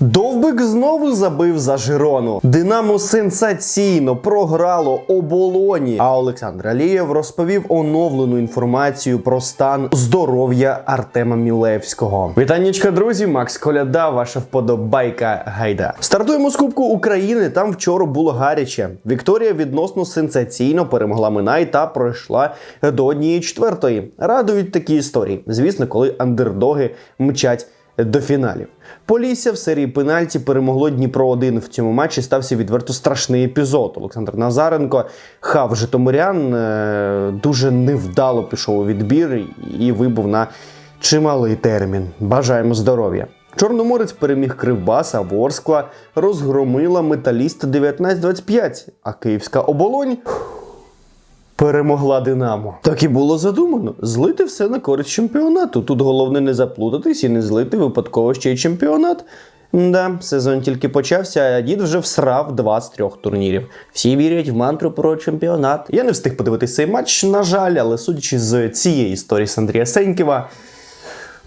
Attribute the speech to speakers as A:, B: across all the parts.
A: Довбик знову забив за Жирону. Динамо сенсаційно програло оболоні. А Олександр Алієв розповів оновлену інформацію про стан здоров'я Артема Мілевського. Вітаннячка, друзі, Макс Коляда, ваша вподобайка гайда. Стартуємо з Кубку України. Там вчора було гаряче. Вікторія відносно сенсаційно перемогла Минай та пройшла до однієї четвертої. Радують такі історії. Звісно, коли андердоги мчать до фіналів. Полісся в серії пенальті перемогло Дніпро 1 в цьому матчі. Стався відверто страшний епізод. Олександр Назаренко хав Житомирян е, дуже невдало пішов у відбір і вибув на чималий термін. Бажаємо здоров'я. Чорноморець переміг Кривбаса, Ворскла розгромила металіста 19-25, а Київська оболонь перемогла Динамо. Так і було задумано. Злити все на користь чемпіонату. Тут головне не заплутатись і не злити випадково ще й чемпіонат. Да, сезон тільки почався, а дід вже всрав два з трьох турнірів. Всі вірять в мантру про чемпіонат. Я не встиг подивитися цей матч, на жаль, але судячи з цієї історії з Андрія Сеньківа,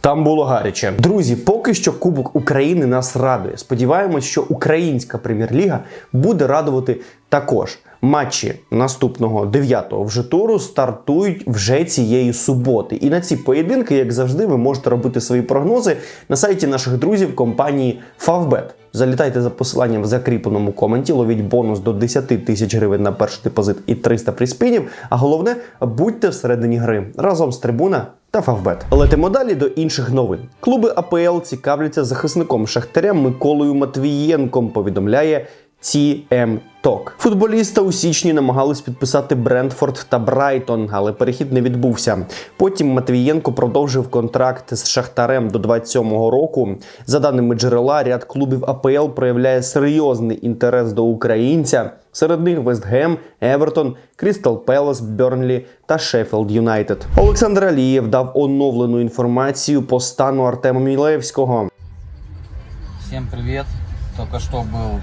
A: там було гаряче. Друзі, поки що Кубок України нас радує. Сподіваємось, що українська прем'єр-ліга буде радувати також. Матчі наступного 9-го вже туру стартують вже цієї суботи. І на ці поєдинки, як завжди, ви можете робити свої прогнози на сайті наших друзів компанії Favbet. Залітайте за посиланням в закріпленому коменті, ловіть бонус до 10 тисяч гривень на перший депозит і 300 фріспінів. А головне, будьте всередині гри разом з трибуна та Фавбет. Летимо далі до інших новин. Клуби АПЛ цікавляться захисником Шахтаря Миколою Матвієнком. Повідомляє TM Talk. Футболіста у січні намагались підписати Брентфорд та Брайтон, але перехід не відбувся. Потім Матвієнко продовжив контракт з Шахтарем до 27-го року. За даними джерела, ряд клубів АПЛ проявляє серйозний інтерес до українця. Серед них Вестгем, Евертон, Крістал Пелес, Бернлі та Шеффілд Юнайтед. Олександр Алієв дав оновлену інформацію по стану Артема Мілевського.
B: Всем привет. Только что был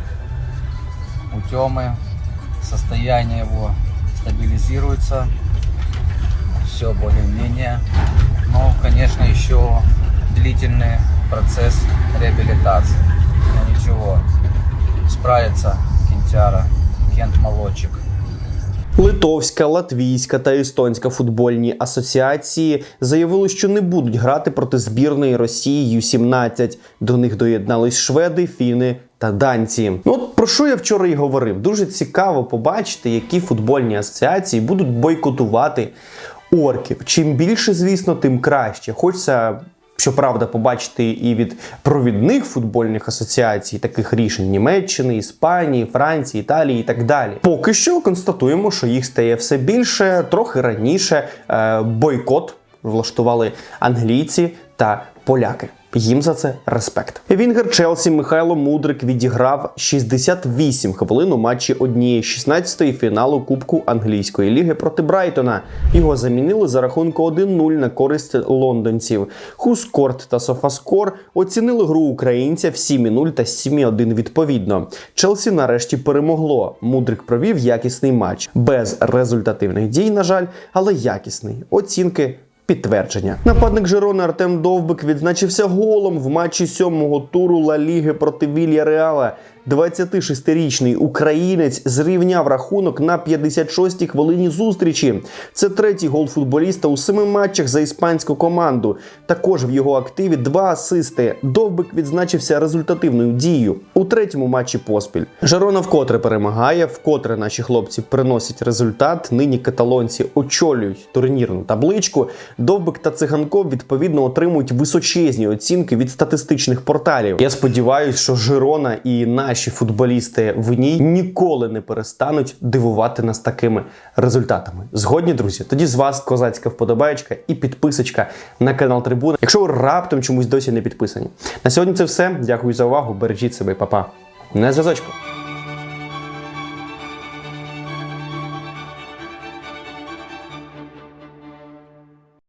B: у Темы. Состояние его стабилизируется. Все более-менее. Но, конечно, еще длительный процесс реабилитации. Но ничего. Справится Кентяра, Кент Молодчик.
A: Литовська, латвійська та естонська футбольні асоціації заявили, що не будуть грати проти збірної Росії Ю-17. До них доєднались шведи, фіни та данці. Ну про що я вчора і говорив? Дуже цікаво побачити, які футбольні асоціації будуть бойкотувати орків. Чим більше, звісно, тим краще. Хочеться. Щоправда, побачити і від провідних футбольних асоціацій таких рішень Німеччини, Іспанії, Франції, Італії і так далі. Поки що констатуємо, що їх стає все більше. Трохи раніше е, бойкот влаштували англійці та поляки. Їм за це респект. Вінгер Челсі Михайло Мудрик відіграв 68 хвилин у матчі однієї 16-ї фіналу Кубку англійської ліги проти Брайтона. Його замінили за рахунку 1-0 на користь лондонців. Хускорт та Софаскор оцінили гру українця в 7-0 та 7-1 відповідно. Челсі нарешті перемогло. Мудрик провів якісний матч без результативних дій, на жаль, але якісний. Оцінки Підтвердження. Нападник Жирони Артем Довбик відзначився голом в матчі сьомого туру Ла Ліги проти Вілья Реала. 26-річний українець зрівняв рахунок на 56-й хвилині зустрічі. Це третій гол футболіста у семи матчах за іспанську команду. Також в його активі два асисти. Довбик відзначився результативною дією у третьому матчі поспіль. Жирона вкотре перемагає, вкотре наші хлопці приносять результат. Нині каталонці очолюють турнірну табличку. Довбик та циганков відповідно отримують височезні оцінки від статистичних порталів. Я сподіваюся, що Жирона і наші футболісти в ній ніколи не перестануть дивувати нас такими результатами. Згодні, друзі, тоді з вас козацька вподобаєчка і підписочка на канал Трибуна. Якщо ви раптом чомусь досі не підписані. На сьогодні це все. Дякую за увагу. Бережіть себе, папа. па-па. На зв'язочку.